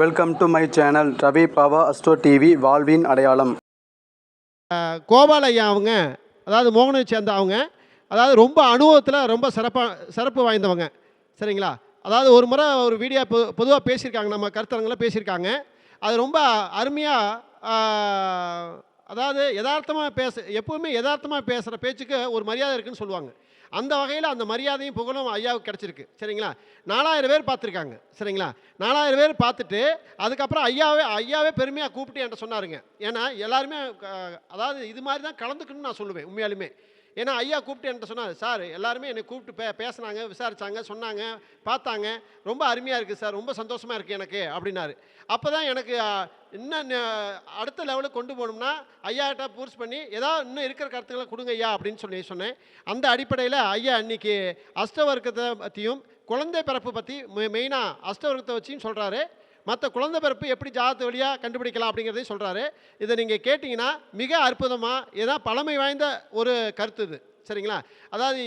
Welcome to my channel Ravi Bava astro TV வாழ்வின் அடையாளம் கோபால் ஐயா அவங்க அதாவது மோகனை சேர்ந்த அவங்க அதாவது ரொம்ப அனுபவத்தில் ரொம்ப சிறப்பாக சிறப்பு வாய்ந்தவங்க. சரிங்களா? அதாவது ஒரு முறை ஒரு வீடியோ பொ பொதுவாக பேசியிருக்காங்க நம்ம கருத்தரங்களில் பேசியிருக்காங்க. அது ரொம்ப அருமையாக அதாவது யதார்த்தமாக பேச எப்போவுமே யதார்த்தமாக பேசுகிற பேச்சுக்கு ஒரு மரியாதை இருக்குதுன்னு சொல்லுவாங்க. அந்த வகையில் அந்த மரியாதையும் புகழும் ஐயாவுக்கு கிடச்சிருக்கு. சரிங்களா? நாலாயிரம் பேர் பார்த்துருக்காங்க. சரிங்களா? நாலாயிரம் பேர் பார்த்துட்டு அதுக்கப்புறம் ஐயாவே ஐயாவே பெருமையாக கூப்பிட்டு என்கிட்ட சொன்னாருங்க. ஏன்னா எல்லாருமே அதாவது இது மாதிரி தான் கலந்துக்கணும்னு நான் சொல்லுவேன் உண்மையாலுமே. ஏன்னா ஐயா கூப்பிட்டு என்கிட்ட சொன்னார் சார் எல்லாருமே என்னை கூப்பிட்டு பே பேசினாங்க விசாரித்தாங்க சொன்னாங்க பார்த்தாங்க. ரொம்ப அருமையாக இருக்குது சார் ரொம்ப சந்தோஷமாக இருக்குது எனக்கு அப்படின்னாரு. அப்போ தான் எனக்கு இன்னும் அடுத்த லெவலுக்கு கொண்டு போகணும்னா ஐயாட்ட பூர்ஸ் பண்ணி ஏதாவது இன்னும் இருக்கிற கருத்துக்களை கொடுங்க ஐயா அப்படின்னு சொல்லி சொன்னேன். அந்த அடிப்படையில் ஐயா அன்னைக்கு அஷ்டவர்க்கத்தை பற்றியும் குழந்தை பிறப்பு பற்றி மெயினாக அஷ்டவர்க்கத்தை வச்சியும் சொல்கிறாரு மற்ற குழந்தை பிறப்பு எப்படி ஜாதகத்து வழியாக கண்டுபிடிக்கலாம் அப்படிங்கிறதையும் சொல்கிறாரு இதை நீங்கள் கேட்டிங்கன்னா மிக அற்புதமாக ஏன்னா பழமை வாய்ந்த ஒரு கருத்து இது. சரிங்களா? அதாவது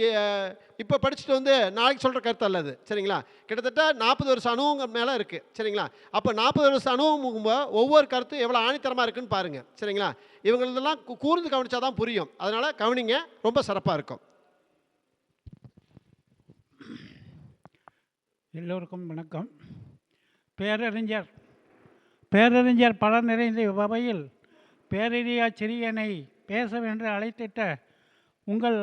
இப்போ படிச்சுட்டு வந்து நாளைக்கு சொல்கிற கருத்து அல்ல அது. சரிங்களா? கிட்டத்தட்ட நாற்பது வருஷம் அனுபவம் மேலே இருக்குது சரிங்களா? அப்போ நாற்பது வருஷம் அனுபவம் ஒவ்வொரு கருத்து எவ்வளோ ஆணித்தரமாக இருக்குன்னு பாருங்கள் சரிங்களா? இவங்களெல்லாம் கூர்ந்து கவனிச்சா தான் புரியும். அதனால் கவனிங்க ரொம்ப சிறப்பாக இருக்கும். எல்லோருக்கும் வணக்கம். பேரறிஞர். பேரறிஞர் பல நிறைந்த வகையில் பேரறியா சிறியனை பேசவென்று அழைத்திட்ட உங்கள்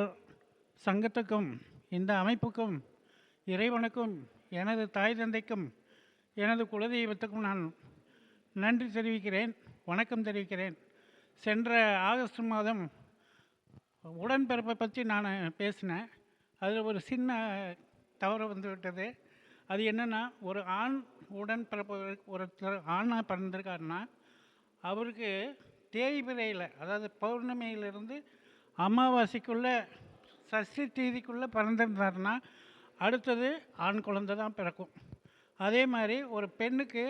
சங்கத்துக்கும் இந்த அமைப்புக்கும் இறைவனுக்கும் எனது தாய் தந்தைக்கும் எனது குலதெய்வத்துக்கும் நான் நன்றி தெரிவிக்கிறேன் வணக்கம் தெரிவிக்கிறேன். சென்ற ஆகஸ்ட் மாதம் உடன்பிறப்பை பற்றி நான் பேசினேன். அதில் ஒரு சின்ன தவறு வந்துவிட்டது. அது என்னென்னா ஒரு ஆண் உடன் பிறப்பவர் ஒருத்தர் ஆணாக பிறந்திருக்காருன்னா அவருக்கு தேய்பிரையில் அதாவது பௌர்ணமியிலிருந்து அமாவாசைக்குள்ளே சஷ்டி தேதிக்குள்ளே பிறந்திருந்தாருன்னா அடுத்தது ஆண் குழந்தை தான் பிறக்கும். அதே மாதிரி ஒரு பெண்ணுக்கு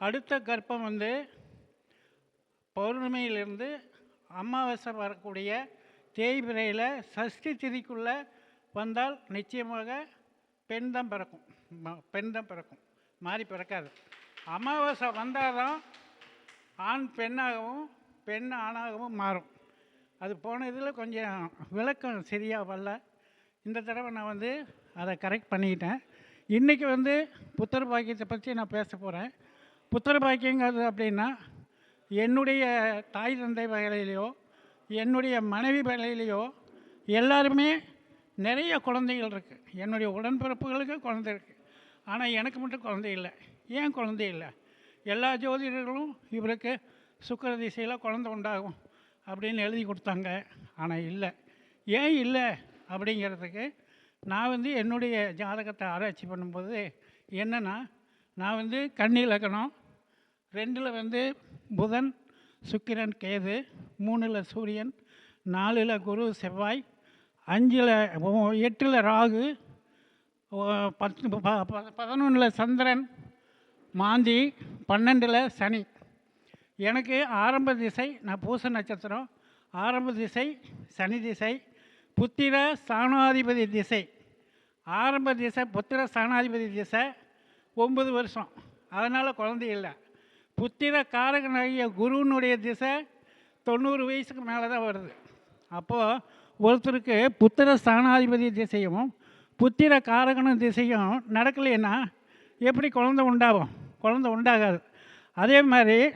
அடுத்த கர்ப்பம் வந்து பௌர்ணமியிலிருந்து அமாவாசை வரக்கூடிய தேய்பிரையில் சஷ்டி திதிக்குள்ளே வந்தால் நிச்சயமாக பெண் தான் பிறக்கும். பெண் தான் பிறக்கும். மாறி பிறக்காது. அமாவாசை வந்தால் தான் ஆண் பெண்ணாகவும் பெண் ஆணாகவும் மாறும். அது போன இதில் கொஞ்சம் விளக்கம் சரியாக வரல. இந்த தடவை நான் வந்து அதை கரெக்ட் பண்ணிக்கிட்டேன். இன்றைக்கி வந்து புத்தர் பாக்கியத்தை பற்றி நான் பேச போகிறேன் புத்தர் பாக்கியங்கிறது அப்படின்னா என்னுடைய தாய் தந்தை வகையிலையோ என்னுடைய மனைவி வகையிலையோ எல்லாருமே நிறைய குழந்தைகள் இருக்குது என்னுடைய உடன்பிறப்புகளுக்கு குழந்தை இருக்குது ஆனால் எனக்கு மட்டும் குழந்தை இல்லை. ஏன் குழந்தை இல்லை? எல்லா ஜோதிடர்களும் இவருக்கு சுக்கர திசையில் குழந்தை உண்டாகும் அப்படின்னு எழுதி கொடுத்தாங்க. ஆனால் இல்லை. ஏன் இல்லை அப்படிங்கிறதுக்கு நான் வந்து என்னுடைய ஜாதகத்தை ஆராய்ச்சி பண்ணும்போது என்னென்னா நான் வந்து கன்னி லக்னம் ரெண்டில் வந்து புதன் சுக்கிரன் கேது மூணில் சூரியன் நாலில் குரு செவ்வாய் அஞ்சில் எட்டில் ராகு பத்து பதினொன்றில் சந்திரன் மாந்தி பன்னெண்டில் சனி. எனக்கு ஆரம்ப திசை நான் பூச நட்சத்திரம் ஆரம்ப திசை சனி திசை புத்திர ஸ்தானாதிபதி திசை. ஆரம்ப திசை புத்திர ஸ்தானாதிபதி திசை ஒம்பது வருஷம். அதனால் குழந்தை இல்லை. புத்திர காரகனாகிய குருவினுடைய திசை தொண்ணூறு வயசுக்கு மேலே தான் வருது. அப்போது ஒருத்தருக்கு புத்திர ஸ்தானாதிபதி திசையும் புத்திர காரகன திசையும் நடக்கலைன்னா எப்படி குழந்தை உண்டாகும்? குழந்தை உண்டாகாது. அதே மாதிரி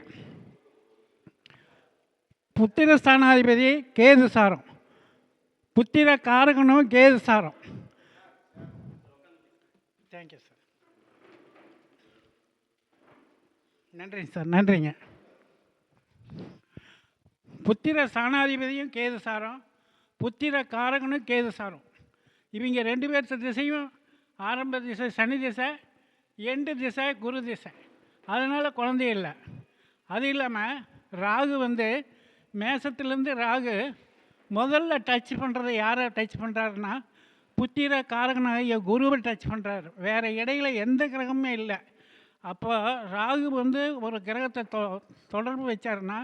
புத்திர ஸ்தானாதிபதி கேது சாரம். புத்திர காரகனும் கேது சாரம். தேங்க்யூ சார் நன்றிங்க சார் நன்றிங்க. புத்திர ஸ்தானாதிபதியும் கேது சாரம். புத்திர காரகனும் கேது சாரம் இவங்க ரெண்டு பேர்த்த திசையும் ஆரம்ப திசை சனி திசை எண்டு திசை குரு திசை. அதனால் குழந்தை இல்லை. அது இல்லாமல் ராகு வந்து மேசத்துலேருந்து ராகு முதல்ல டச் பண்ணுறதை யாரை டச் பண்ணுறாருன்னா புத்திர காரகனாகிய குருவை டச் பண்ணுறாரு வேறு இடையில் எந்த கிரகமே இல்லை. அப்போ ராகு வந்து ஒரு கிரகத்தை தொ தொடர்பு வச்சாருன்னா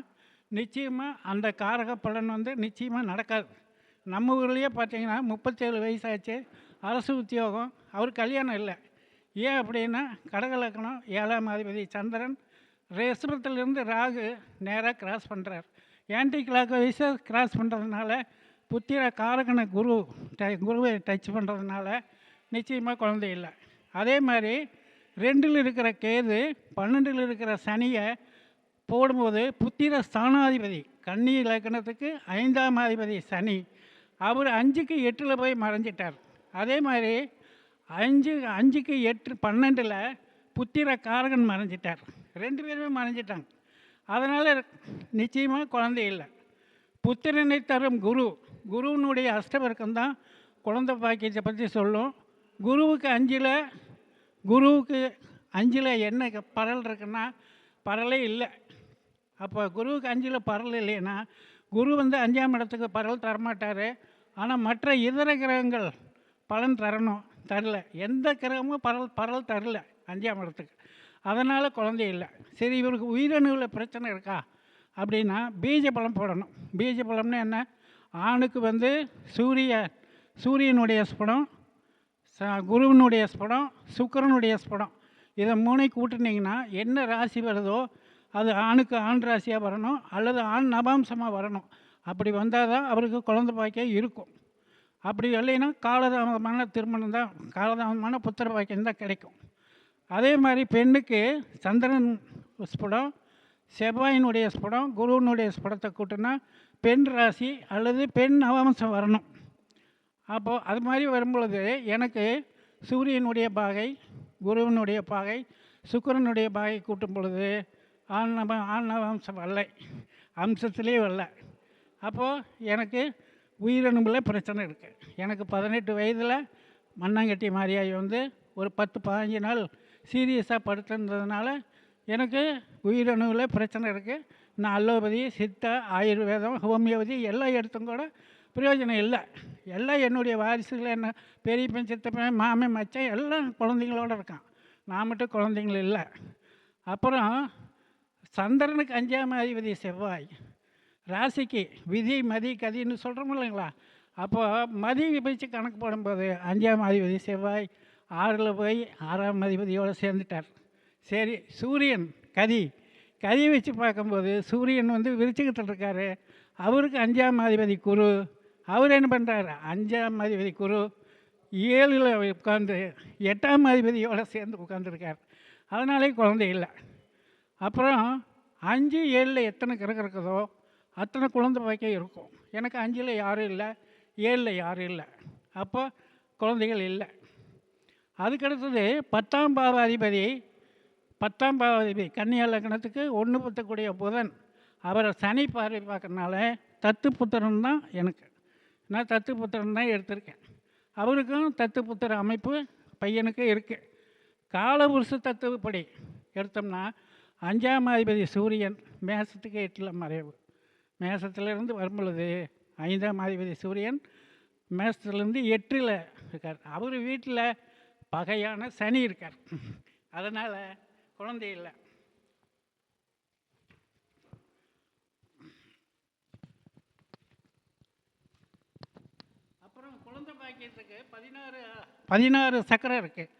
நிச்சயமாக அந்த காரக பலன் வந்து நிச்சயமாக நடக்காது. நம்ம ஊர்லேயே பார்த்தீங்கன்னா முப்பத்தேழு வயசாச்சு. அரசு உத்தியோகம். அவர் கல்யாணம் இல்லை. ஏன் அப்படின்னா கடகலக்கணம் ஏழாம் அதிபதி சந்திரன் ரிஷபத்திலிருந்து ராகு நேராக கிராஸ் பண்ணுறார் ஆன்டி கிளாக் வைஸாக கிராஸ் பண்ணுறதுனால புத்திர காரகன குரு ட குருவை டச் பண்ணுறதுனால நிச்சயமாக குழந்தை இல்லை. அதே மாதிரி ரெண்டில் இருக்கிற கேது பன்னெண்டில் இருக்கிற சனியை போடும்போது புத்திர ஸ்தானாதிபதி கன்னி இலக்கணத்துக்கு ஐந்தாம் அதிபதி சனி. அவர் அஞ்சுக்கு எட்டில் போய் மறைஞ்சிட்டார். அதே மாதிரி அஞ்சு அஞ்சுக்கு எட்டு பன்னெண்டில் புத்திர காரகன் மறைஞ்சிட்டார். ரெண்டு பேருமே மறைஞ்சிட்டாங்க. அதனால் நிச்சயமாக குழந்தை இல்லை. புத்திரனை தரும் குரு குருவினுடைய அஷ்டவர்க்கம் தான் குழந்தை பாக்கியத்தை பற்றி சொல்லும். குருவுக்கு அஞ்சில் குருவுக்கு அஞ்சில் என்ன பரல் இருக்குன்னா பரலே இல்லை. அப்போ குருவுக்கு அஞ்சில் பரல் இல்லைன்னா குரு வந்து அஞ்சாம் இடத்துக்கு பரல் தரமாட்டார். ஆனால் மற்ற இதர கிரகங்கள் பலன் தரணும். தரல. எந்த கிரகமும் பரல் பரல் தரல அஞ்சாம் இடத்துக்கு. அதனால் குழந்தை இல்லை. சரி இவருக்கு உயிரணுவில் பிரச்சனை இருக்கா? அப்படின்னா பீஜ பலம் போடணும். பீஜ பலம்னா என்ன? ஆணுக்கு வந்து சூரிய சூரியனுடைய ஸ்படம் ச- குருவினுடைய ஸ்படம் சுக்கிரனுடைய ஸ்படம். இதை மூணை கூட்டினீங்கன்னா என்ன ராசி வருதோ அது ஆணுக்கு ஆண் ராசியாக வரணும் அல்லது ஆண் நபாம்சமாக வரணும். அப்படி வந்தால் தான் அவருக்கு குழந்தை பாக்கியம் இருக்கும். அப்படி இல்லைன்னா காலதாமதமான திருமணம் தான் காலதாமதமான புத்திர பாக்கியம் தான் கிடைக்கும். அதே மாதிரி பெண்ணுக்கு சந்திரன் ஸ்படம் செவ்வாயினுடைய ஸ்படம் குருவினுடைய ஸ்படத்தை கூட்டினா பெண் ராசி அல்லது பெண் நவாம்சம் வரணும். அப்போது அது மாதிரி வரும்பொழுது எனக்கு சூரியனுடைய பாகை குருவினுடைய பாகை சுக்கிரனுடைய பாகை கூட்டும் பொழுது ஆணவ ஆணவ அம்சம் வரல. அம்சத்திலே வரல. அப்போது எனக்கு உயிரணும்பில் பிரச்சனை இருக்குது எனக்கு பதினெட்டு வயதில் மண்ணாங்கட்டி மாரியாய் வந்து ஒரு பத்து பதினஞ்சு நாள் சீரியஸாக படுத்திருந்ததுனால எனக்கு உயிரணுவில் பிரச்சனை இருக்குது நான் அலோபதி சித்தா ஆயுர்வேதம் ஹோமியோபதி எல்லாம் எடுத்தும் கூட பிரயோஜனம் இல்லை. எல்லாம் என்னுடைய வாரிசுகள் என்ன பெரியப்பன் சித்தப்பன் மாமன் மச்சான் எல்லாம் குழந்தைங்களோட இருக்கான். நான் மட்டும் குழந்தைங்கள் இல்லை. அப்புறம் சந்திரனுக்கு அஞ்சாம் அதிபதி செவ்வாய். ராசிக்கு விதி மதி கதின்னு சொல்கிறோம் இல்லைங்களா? அப்போது மதி வச்சு கணக்கு போடும்போது அஞ்சாம் அதிபதி செவ்வாய் ஆறில் போய் ஆறாம் அதிபதியோடு சேர்ந்துட்டார். சரி சூரியன் கதி. கதி வச்சு பார்க்கும்போது சூரியன் வந்து விரிச்சுக்கிட்டு இருக்காரு. அவருக்கு அஞ்சாம் அதிபதி குரு. அவர் என்ன பண்ணுறாரு அஞ்சாம் அதிபதி குரு. ஏழில் உட்காந்து எட்டாம் அதிபதியோடு சேர்ந்து உட்காந்துருக்கார் அதனாலே குழந்தை இல்லை. அப்புறம் அஞ்சு ஏழில் எத்தனை கிரகம் இருக்குதோ அத்தனை குழந்தை பாக்கியம் இருக்கும். எனக்கு அஞ்சில் யாரும் இல்லை ஏழில் யாரும் இல்லை. அப்போ குழந்தைகள் இல்லை. அதுக்கடுத்தது பத்தாம் பாவாதிபதி பத்தாம் பாவாதிபதி கன்னியா லக்னத்துக்கு ஒன்று பத்தக்கூடிய புதன். அவரை சனி பார்வை பார்க்கறனால தத்து புத்திரன் தான் எனக்கு. நான் தத்து புத்திரன் தான் எடுத்திருக்கேன். அவருக்கும் தத்து புத்திர அமைப்பு பையனுக்கு இருக்குது காலபுருஷ தத்துவப்படி எடுத்தோம்னா அஞ்சாம் அதிபதி சூரியன் மேசத்துக்கு எட்டில் மறைவு. மேசத்துலேருந்து வரும்பொழுது ஐந்தாம் அதிபதி சூரியன் மேசத்துலேருந்து எட்டில் இருக்கார். அவர் வீட்டில் பகையான சனி இருக்கார். அதனால் குழந்தை இல்லை. அப்புறம் குழந்தை பாக்கியத்துக்கு பதினாறு பதினாறு சக்கரம் இருக்குது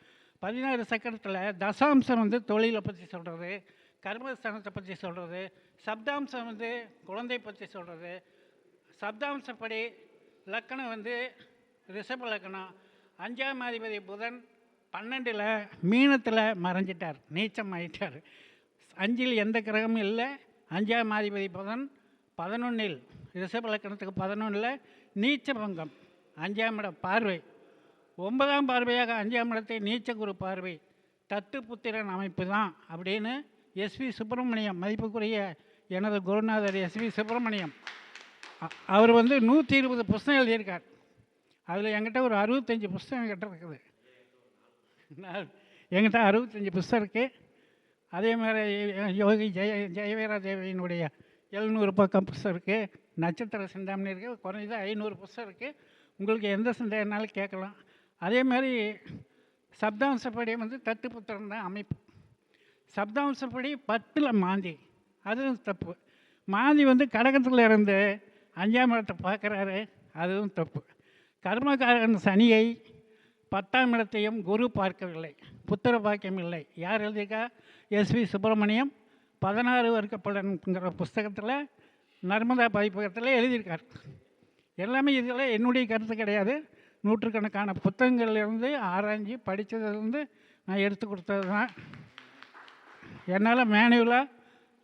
பதினாறு சக்கரத்தில் தசாம்சம் வந்து தொழிலை பற்றி சொல்கிறது கர்மஸ்தானத்தை பற்றி சொல்கிறது சப்தாம்சம் வந்து குழந்தை பற்றி சொல்கிறது சப்தாம்சப்படி லக்கணம் வந்து ரிஷப லக்கணம். அஞ்சாம் அதிபதி புதன் பன்னெண்டில் மீனத்தில் மறைஞ்சிட்டார் நீச்சம் ஆயிட்டார். அஞ்சில் எந்த கிரகமும் இல்லை. அஞ்சாம் அதிபதி புதன் பதினொன்றில் ரிஷப லக்கணத்துக்கு பதினொன்றில் நீச்ச பங்கம் அஞ்சாம் இடம் பார்வை. ஒன்பதாம் பார்வையாக அஞ்சாம் இடத்தை நீச்ச குரு பார்வை தத்து புத்திரன் அமைப்பு தான் அப்படின்னு எஸ்வி சுப்பிரமணியம் மதிப்புக்குரிய எனது குருநாதர் எஸ்வி சுப்பிரமணியம். அவர் வந்து நூற்றி இருபது புஸ்தகம் எழுதியிருக்கார். அதில் என்கிட்ட ஒரு அறுபத்தஞ்சி புஸ்தகம் என்கிட்ட இருக்குது. நான் என்கிட்ட அறுபத்தஞ்சி புஸ்தகம் இருக்குது அதே மாதிரி யோகி ஜெய ஜெயவீரா தேவியினுடைய எழுநூறு பக்கம் புஸ்தகம் இருக்குது நட்சத்திர சிந்தாமணி இருக்குது குறைஞ்சது ஐநூறு புஸ்தகம் இருக்குது உங்களுக்கு எந்த சிந்தனைனாலும் கேட்கலாம். அதே மாதிரி சப்தாம்சப்படி வந்து தத்துப்புத்திரன் தான் அமைப்பு. சப்தாம்சப்படி பத்தில் மாந்தி. அதுவும் தப்பு. மாந்தி வந்து கடகத்தில் இருந்து அஞ்சாம் இடத்தை பார்க்குறாரு. அதுவும் தப்பு. கர்மகாரன் சனியை பத்தாம் இடத்தையும் குரு பார்க்கவில்லை. புத்திர பாக்கியம் இல்லை. யார் எழுதியிருக்கா? எஸ்வி சுப்பிரமணியம் பதினாறு வர்க்க புஸ்தகத்தில் நர்மதா பதிப்பகத்தில் எழுதியிருக்கார். எல்லாமே இதில் என்னுடைய கருத்து கிடையாது. நூற்றுக்கணக்கான புத்தகங்கள்லேருந்து ஆராய்ஞ்சு படித்ததுலேருந்து நான் எடுத்து கொடுத்தது தான் என்னால் மேனுவலாக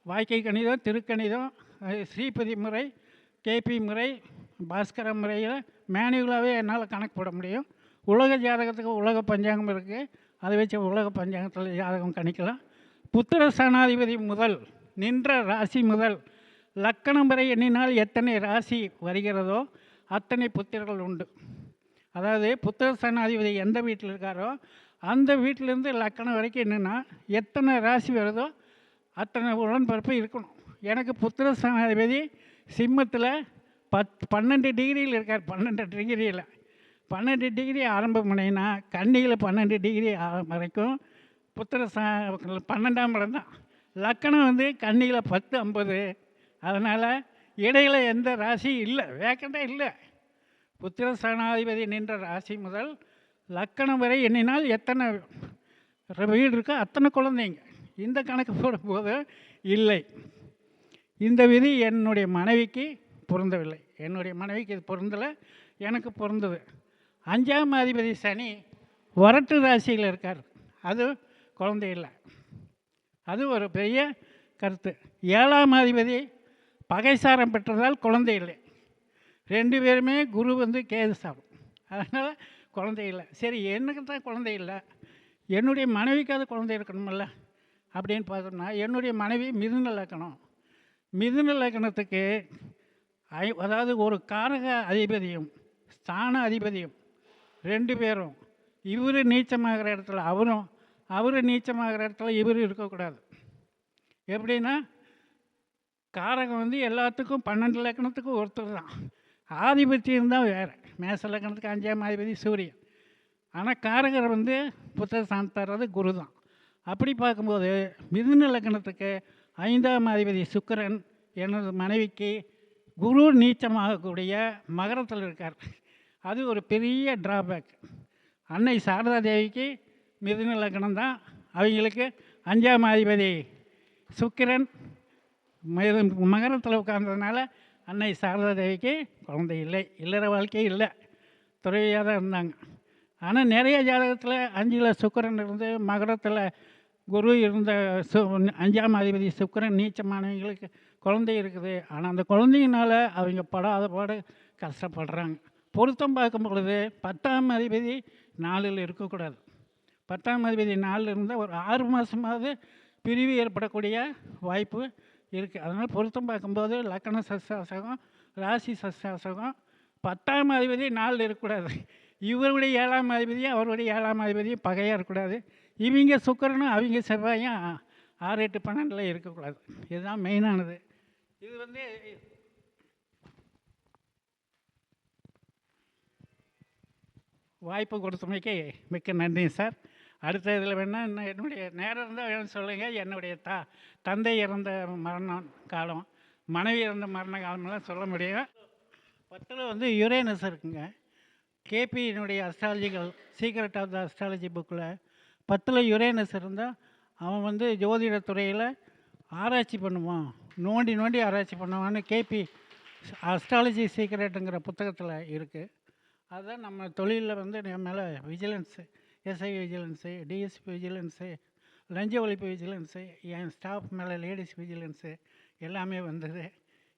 வாய்க்கை கணிதம் திருக்கணிதம் ஸ்ரீபதி முறை கேபி முறை பாஸ்கர முறையில் மேனுவலாகவே என்னால் கணக்கு போட முடியும். உலக ஜாதகத்துக்கு உலக பஞ்சாங்கம் இருக்குது அதை வச்சு உலக பஞ்சாங்கத்தில் ஜாதகம் கணிக்கலாம். புத்திர சனாதிபதி முதல் நின்ற ராசி முதல் லக்கணம் வரை எண்ணினால் எத்தனை ராசி வருகிறதோ அத்தனை புத்திரர்கள் உண்டு. அதாவது புத்திர சனாதிபதி எந்த வீட்டில் இருக்காரோ அந்த வீட்டிலேருந்து லக்கணம் வரைக்கும் என்னென்னா எத்தனை ராசி வருதோ அத்தனை உடன்பிறப்பு இருக்கணும். எனக்கு புத்திர சனாதிபதி சிம்மத்தில் பத் பன்னெண்டு டிகிரியில் இருக்கார். பன்னெண்டு டிகிரியில் பன்னெண்டு டிகிரி ஆரம்பம் பண்ணினா கன்னியில் பன்னெண்டு டிகிரி வரைக்கும் புத்திர பன்னெண்டாம் இடம் தான். லக்கணம் வந்து கன்னியில் பத்து ஐம்பது. அதனால் இடையில் எந்த ராசி இல்லை. வேக்கண்டாக இல்லை. புத்திர சனாதிபதி நின்ற ராசி முதல் லக்கணம் வரை எண்ணினால் எத்தனை வீடு இருக்கோ அத்தனை குழந்தைங்க. இந்த கணக்கு போடும்போது இல்லை. இந்த விதி என்னுடைய மனைவிக்கு பொருந்தவில்லை. என்னுடைய மனைவிக்கு இது பொருந்தலை எனக்கு பொருந்தது. அஞ்சாம் அதிபதி சனி வரட்டு ராசியில் இருக்கார். அது குழந்தை இல்லை. அது ஒரு பெரிய கருத்து. ஏழாம் அதிபதி பகைசாரம் பெற்றதால் குழந்தை இல்லை. ரெண்டு பேருமே குரு வந்து கேது சாப்பிடும் அதனால் குழந்தை இல்லை. சரி எனக்கு தான் குழந்தை இல்லை. என்னுடைய மனைவிக்காவது குழந்தை இருக்கணுமில்ல அப்படின்னு பார்த்தோம்னா என்னுடைய மனைவி மிதுன லக்கணம். மிதுன லக்கணத்துக்கு ஐ அதாவது ஒரு காரக அதிபதியும் ஸ்தான அதிபதியும் ரெண்டு பேரும் இவர் நீச்சமாகிற இடத்துல அவரும் அவர் நீச்சமாகிற இடத்துல இவர் இருக்கக்கூடாது. எப்படின்னா காரகம் வந்து எல்லாத்துக்கும் பன்னெண்டு லக்கணத்துக்கும் ஒருத்தர் தான். ஆதிபத்தியம் தான் வேறு. மேச லக்கணத்துக்கு அஞ்சாம் அதிபதி சூரியன். ஆனால் காரகர் வந்து புத்தக தர்றது குரு தான் அப்படி பார்க்கும்போது மிதுன லக்கணத்துக்கு ஐந்தாம் அதிபதி சுக்கிரன் எனது மனைவிக்கு குரு நீச்சமாகக்கூடிய மகரத்தில் இருக்கார். அது ஒரு பெரிய ட்ராபேக் அன்னை சாரதா தேவிக்கு மிதுன லக்கணம் தான். அவங்களுக்கு அஞ்சாம் அதிபதி சுக்கிரன் மகரத்தில் உட்கார்ந்ததுனால அன்னை சாரதா தேவிக்கு குழந்தை இல்லை இல்லற வாழ்க்கை இல்லை துறவியாக தான் இருந்தாங்க. ஆனால் நிறைய ஜாதகத்தில் அஞ்சில் சுக்கரன் இருந்து மகரத்தில் குரு இருந்த சு அஞ்சாம் அதிபதி சுக்கிரன் நீச்சமானவங்களுக்கு குழந்தை இருக்குது. ஆனால் அந்த குழந்தையினால் அவங்க படாத பாடு கஷ்டப்படுறாங்க. பொருத்தம் பார்க்கும் பொழுது பத்தாம் அதிபதி நாளில் இருக்கக்கூடாது. பத்தாம் அதிபதி நாளில் இருந்தால் ஒரு ஆறு மாதமாவது பிரிவு ஏற்படக்கூடிய வாய்ப்பு இருக்குது அதனால் பொருத்தம் பார்க்கும்போது லக்கண சஸ்தாசகம் ராசி சஸ்தாசகம் பத்தாம் அதிபதி நாள் இருக்கக்கூடாது. இவருடைய ஏழாம் அதிபதியும் அவருடைய ஏழாம் அதிபதியும் பகையாக இருக்கக்கூடாது. இவங்க சுக்கரனும் அவங்க செவ்வாயும் ஆறு எட்டு பன்னெண்டில் இருக்கக்கூடாது. இதுதான் மெயினானது இது வந்து வாய்ப்பு கொடுத்தமைக்கு மிக்க நன்றி சார். அடுத்த இதில் வேணால் இன்னும் என்னுடைய நேரம் இருந்தால் வேணும் சொல்லுங்கள் என்னுடைய தா தந்தை இறந்த மரணம் காலம் மனைவி இறந்த மரண காலமெல்லாம் சொல்ல முடியும். பத்தில் வந்து யுரேனஸ் இருக்குங்க. கேபியினுடைய astrological secret of the astrology புக்கில் பத்தில் யுரேனஸ் இருந்தால் அவன் வந்து ஜோதிட துறையில் ஆராய்ச்சி பண்ணுவான். நோண்டி நோண்டி ஆராய்ச்சி பண்ணுவான்னு கேபி அஸ்ட்ராலஜி சீக்ரெட்டுங்கிற புத்தகத்தில் இருக்குது அதுதான் நம்ம தொழிலில் வந்து நம்ம மேலே vigilance SI vigilance DSP vigilance லஞ்ச ஒழிப்பு விஜிலன்ஸு என் ஸ்டாஃப் மேலே லேடிஸ் விஜிலன்ஸு எல்லாமே வந்தது.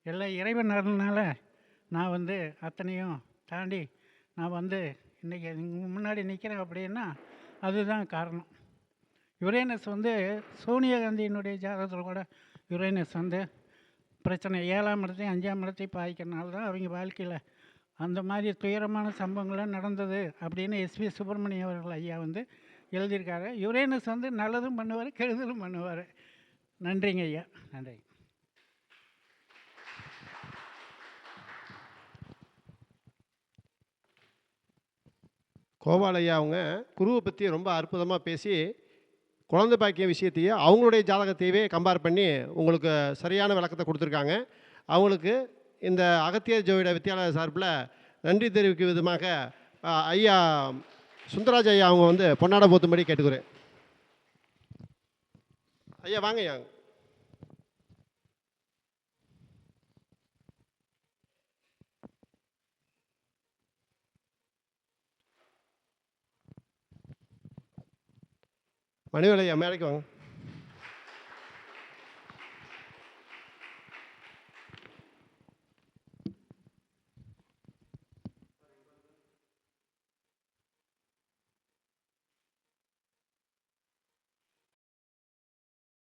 எல்லாம் இறைவன் அருள்னால நான் வந்து அத்தனையும் தாண்டி நான் வந்து இன்றைக்கி முன்னாடி நிற்கிறேன் அப்படின்னா அதுதான் காரணம். யுரேனஸ் வந்து சோனியா காந்தியினுடைய ஜாதகத்தில் கூட யுரேனஸ் வந்து பிரச்சனை ஏழாம் இடத்தையும் அஞ்சாம் இடத்தையும் பாதிக்கிறனால தான் அவங்க வாழ்க்கையில் அந்த மாதிரி துயரமான சம்பவங்கள்லாம் நடந்தது அப்படின்னு எஸ்பி சுப்பிரமணியம் அவர்கள் ஐயா வந்து எழுதியிருக்காரு. யுரேனஸ் வந்து நல்லதும் பண்ணுவார் கெடுதலும் பண்ணுவார். நன்றிங்க ஐயா. நன்றி. கோபாலையா அவங்க குருவை பற்றி ரொம்ப அற்புதமாக பேசி குழந்தை பாக்கிய விஷயத்தையே அவங்களுடைய ஜாதகத்தையவே கம்பேர் பண்ணி உங்களுக்கு சரியான விளக்கத்தை கொடுத்துருக்காங்க. அவங்களுக்கு இந்த அகத்திய ஜோதிட வித்தியாலய சார்பில் நன்றி தெரிவிக்கும் விதமாக ஐயா சுந்தராஜ் ஐயா அவங்க வந்து பொன்னாட போத்தும்படி கேட்டுக்கிறேன். ஐயா வாங்க ஐயா. மணிவேலையா மேடைக்கு வாங்க.